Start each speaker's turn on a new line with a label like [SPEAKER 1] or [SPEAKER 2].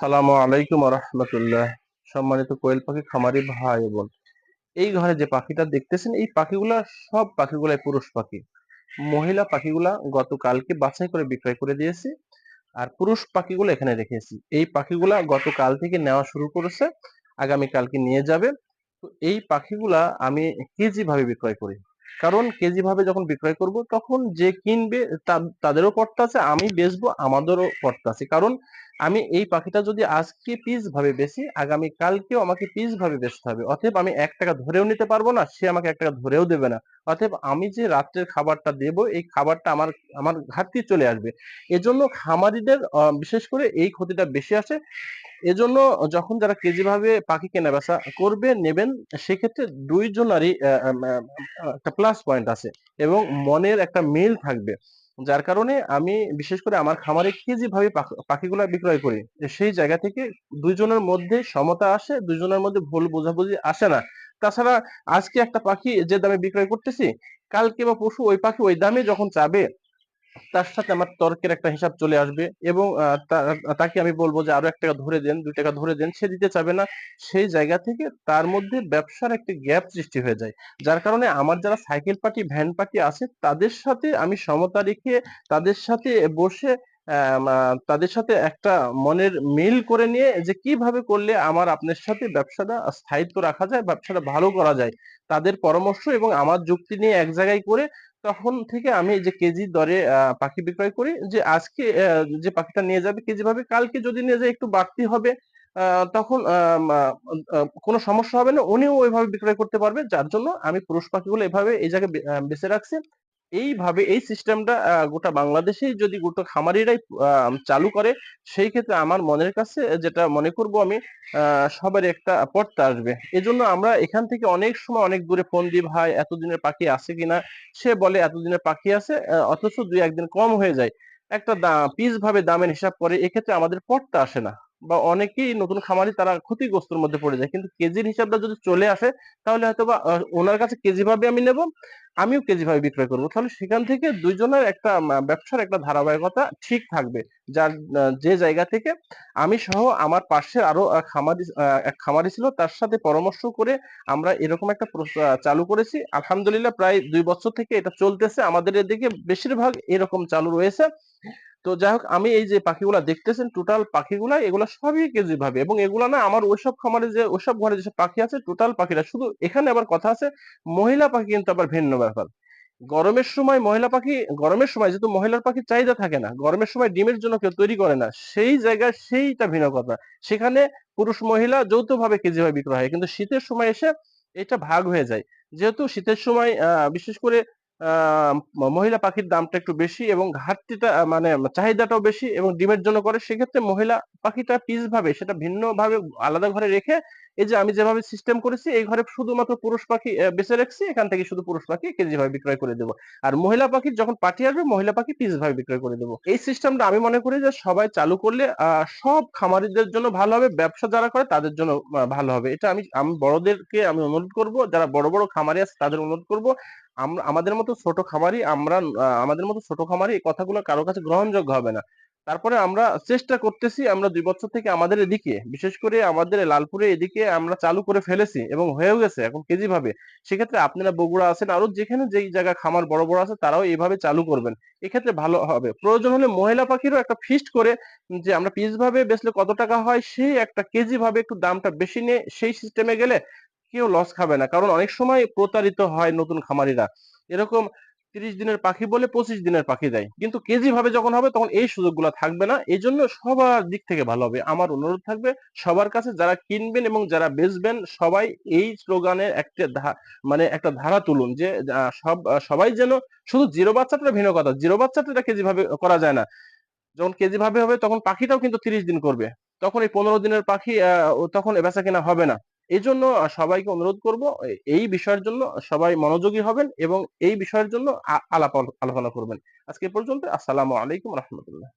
[SPEAKER 1] সালামু আলাইকুম রহমতুল্লাহ সম্মানিত কোয়েল পাখি, খামারি ভাই বোন। এই ঘরে যে পাখিটা দেখতেছেন, এই পাখিগুলা সব পাখিগুলাই পুরুষ পাখি। মহিলা পাখিগুলা গতকালকে বাছাই করে বিক্রয় করে দিয়েছি, আর পুরুষ পাখিগুলো এখানে রেখেছি। এই পাখিগুলা গতকাল থেকে নেওয়া শুরু করেছে আগামী কালকে নিয়ে যাবে। তো এই পাখিগুলা আমি কেজি ভাবে বিক্রয় করি। কারণ কেজি ভাবে যখন বিক্রয় করব, তখন যে কিনবে তাদেরও পড়তে আছে, আমি বেচবো, আমাদেরও পড়তে আছে। কারণ আমি এই পাখিটা যদি আজকে পিস ভাবে বেশি আগামী কালকেও আমাকে পিস ভাবে বেচতে হবে। অতএব আমি এক টাকা ধরেও নিতে পারব না, সে আমাকে এক টাকা ধরেও দেবে না। অতএব আমি যে রাত্রের খাবারটা দেব, এই খাবারটা আমার আমার ঘাটতি চলে আসবে। এজন্য খামারিদের বিশেষ করে এই ক্ষতিটা বেশি আসে। এজন্য যখন যারা কেজি ভাবে পাখি কেনা বেচা করবে, নেবেন, সেক্ষেত্রে দুইজনারই একটা প্লাস পয়েন্ট আছে এবং মনের একটা মিল থাকবে। যার কারণে আমি বিশেষ করে আমার খামারে কি যেভাবে পাখিগুলো বিক্রয় করি সেই জায়গা থেকে দুইজনের মধ্যে সমতা আসে, দুইজনের মধ্যে ভুল বোঝাবুঝি আসে না। তাছাড়া আজকে একটা পাখি যে দামে বিক্রয় করতেছি, কালকে বা পশু ওই পাখি ওই দামে যখন চাবে তার সাথে আমার তর্কের একটা হিসাব চলে আসবে এবং তাকে আমি বলব যে আরও এক টাকা ধরে দেন, দুই টাকা ধরে দেন, সে দিতে চাবে না। সেই জায়গা থেকে তার মধ্যে ব্যবসার একটি গ্যাপ সৃষ্টি হয়ে যায়। যার কারণে আমার যারা সাইকেল পার্টি, ভ্যান পার্টি আছে, তাদের সাথে আমি সমতা রেখে, তাদের সাথে বসে তাদের সাথে একটা মনের মিল করে নিয়ে যে কীভাবে করলে আমার আপনার সাথে ব্যবসাটা স্থায়িত্ব রাখা যায়, ব্যবসাটা ভালো করা যায়, তাদের পরামর্শ এবং আমার যুক্তি নিয়ে এক জায়গায় করে তখন থেকে আমি যে কেজি দরে পাখি বিক্রয় করি যে আজকে যে পাখিটা নিয়ে যাবে কেজি ভাবে, কালকে যদি নিয়ে যায় একটু বাড়তি হবে তখন কোনো সমস্যা হবে না। উনিও ওইভাবে বিক্রয় করতে পারবে। যার জন্য আমি পুরুষ পাখিগুলো এভাবে এই জায়গায় বেঁচে রাখছি। এইভাবে এই সিস্টেমটা গোটা বাংলাদেশেই যদি গোটা খামারিরাই চালু করে, সেই ক্ষেত্রে আমার মনের কাছে যেটা মনে করব আমি সবার একটা পড়তে আসবে। এজন্য আমরা এখান থেকে অনেক সময় অনেক দূরে ফোন দিই, ভাই, এতদিনের পাখি আছে কিনা? সে বলে, এতদিনের পাখি আছে অথচ দুই একদিন কম হয়ে যায়। একটা পিস ভাবে দামের হিসাব করে, এক্ষেত্রে আমাদের পড়তে আসে না। বা অনেকেই নতুন খামারি তারা ক্ষতিগ্রস্তর মধ্যে পড়ে যায়। কিন্তু কেজির হিসাবটা যদি চলে আসে, তাহলে হয়তো বা ওনার কাছে কেজি ভাবে আমি নেব, আমিও কেজি ভাবে বিক্রয় করব। তাহলে সেখান থেকে দুইজনের একটা ব্যবসার একটা ধারাবাহিকতা ঠিক থাকবে। যার যে জায়গা থেকে আমি সহ আমার পাশে আরও খামারি এক খামারি ছিল, তার সাথে পরামর্শ করে আমরা এরকম একটা চালু করেছি। আলহামদুলিল্লাহ প্রায় দুই বছর থেকে এটা চলতেছে। আমাদের এদিকে বেশিরভাগ এরকম চালু রয়েছে। তো যাই হোক আমি এই যে পাখিগুলা দেখতেছেন টোটাল পাখিগুলা এগুলা সবই কেজি ভাবে। এবং এগুলা না আমার ওইসব খামারে যে, ওইসব ঘরে যেসব পাখি আছে টোটাল পাখিরা, শুধু এখানে আবার কথা আছে, মহিলা পাখি কিন্তু আবার ভিন্ন ব্যাপার। গরমের সময় মহিলা পাখি, গরমের সময় যেহেতু মহিলার পাখির চাহিদা থাকে না, গরমের সময় ডিমের জন্য কেউ তৈরি করে না, সেই জায়গায় সেইটা ভিন্ন কথা। সেখানে পুরুষ মহিলা যৌথ ভাবে কেজি ভাবে বিক্রয় হয়, কিন্তু শীতের সময় এসে এটা ভাগ হয়ে যায়। যেহেতু শীতের সময়, আহ, বিশেষ করে মহিলা পাখির দামটা একটু বেশি এবং ঘাটতিটা মানে চাহিদাটাও বেশি এবং ডিমের জন্য করে, সেক্ষেত্রে মহিলা পাখিটা পিস ভাবে সেটা ভিন্ন ভাবে আলাদা ঘরে রেখে এই যে আমি যেভাবে সিস্টেম করেছি, এই ঘরে শুধুমাত্র পুরুষ পাখি বেছে রাখছি, এখান থেকে শুধু পুরুষ পাখি কেজি ভাবে বিক্রয় করে দেবো। আর মহিলা পাখি যখন পাটি আসবে, মহিলা পাখি পিস ভাবে বিক্রয় করে দেবো। এই সিস্টেমটা আমি মনে করি যে সবাই চালু করলে সব খামারিদের জন্য ভালো হবে, ব্যবসা যারা করে তাদের জন্য ভালো হবে। এটা আমি আমি বড়দেরকে আমি অনুরোধ করব, যারা বড় বড় খামারি আছে তাদের অনুরোধ করব আমরা আমাদের মতো ছোট খামারি আমরা আমাদের মতো ছোট খামারি এই কথাগুলো কারও কাছে গ্রহণযোগ্য হবে না। তারপরে আমরা চেষ্টা করতেছি আমরা দুই বছর থেকে আমাদের এদিকে, বিশেষ করে আমাদের লালপুরে এদিকে আমরা চালু করে ফেলেছি এবং হয়েও গেছে এখন কেজি ভাবে সেক্ষেত্রে আপনারা বগুড়া আছেন আরও যেখানে যেই জায়গা খামার বড় বড় আছে তারাও এইভাবে চালু করবেন। এক্ষেত্রে ভালো হবে। প্রয়োজন হলে মহিলা পাখিরও একটা ফিস্ট করে যে আমরা পিস ভাবে বেচলে কত টাকা হয়, সেই একটা কেজি ভাবে একটু দামটা বেশি নিয়ে সেই সিস্টেমে গেলে কেউ লস খাবে না। কারণ অনেক সময় প্রতারিত হয় নতুন খামারিরা। এরকম তিরিশ দিনের পাখি বলে পঁচিশ দিনের পাখি দেয়। কিন্তু কেজি ভাবে যখন হবে, তখন এই সুযোগগুলো থাকবে না। এই জন্য সবার দিক থেকে ভালো হবে। আমার অনুরোধ থাকবে, সবার কাছে যারা কিনবেন এবং যারা বেচবেন, সবাই এই স্লোগানের একটা মানে একটা ধারা তুলুন যে সব, সবাই যেন শুধু জিরো বাচ্চাটা ভিন্ন কথা জিরো বাচ্চাটা কেজি ভাবে করা যায় না। যখন কেজি ভাবে হবে, তখন পাখিটাও কিন্তু তিরিশ দিন করবে। তখন এই পনেরো দিনের পাখি তখন বেচা কেনা হবে না। এই জন্য সবাইকে অনুরোধ করব এই বিষয়ের জন্য সবাই মনোযোগী হবেন এবং এই বিষয়ের জন্য আলাপ, আলোচনা করবেন। আজকে পর্যন্ত, আসসালামু আলাইকুম রহমতুল্লাহ।